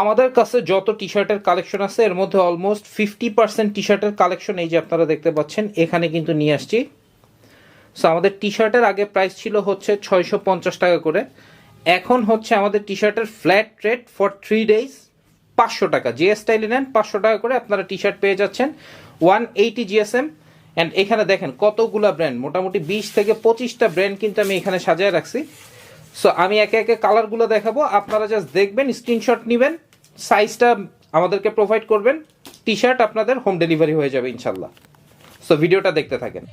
আমাদের কাছে যত টি শার্টের কালেকশন আছে, এর মধ্যে অলমোস্ট ফিফটি পার্সেন্ট টি শার্টের কালেকশন এই যে আপনারা দেখতে পাচ্ছেন, এখানে কিন্তু নিয়ে আসছি। সো আমাদের টি শার্টের আগে প্রাইস ছিল হচ্ছে ছয়শো পঞ্চাশ টাকা করে। এখন হচ্ছে আমাদের টি শার্টের flat rate for three days পাঁচশো টাকা। জিএস স্টাইলে নেন, পাঁচশো টাকা করে আপনারা টি শার্ট পেয়ে যাচ্ছেন। ওয়ান এইটি জিএসএম অ্যান্ড এখানে দেখেন কতগুলা ব্র্যান্ড মোটামুটি বিশ থেকে পঁচিশটা ব্র্যান্ড কিন্তু আমি এখানে সাজিয়ে রাখছি। সো আমি একে একে কালারগুলো দেখাবো। আপনারা জাস্ট দেখবেন স্ক্রিনশট নেবেন। সাইজটা আমাদেরকে প্রোভাইড করবেন টি শার্ট আপনাদের হোম ডেলিভারি হয়ে যাবে ইনশাল্লাহ সো ভিডিওটা দেখতে থাকেন।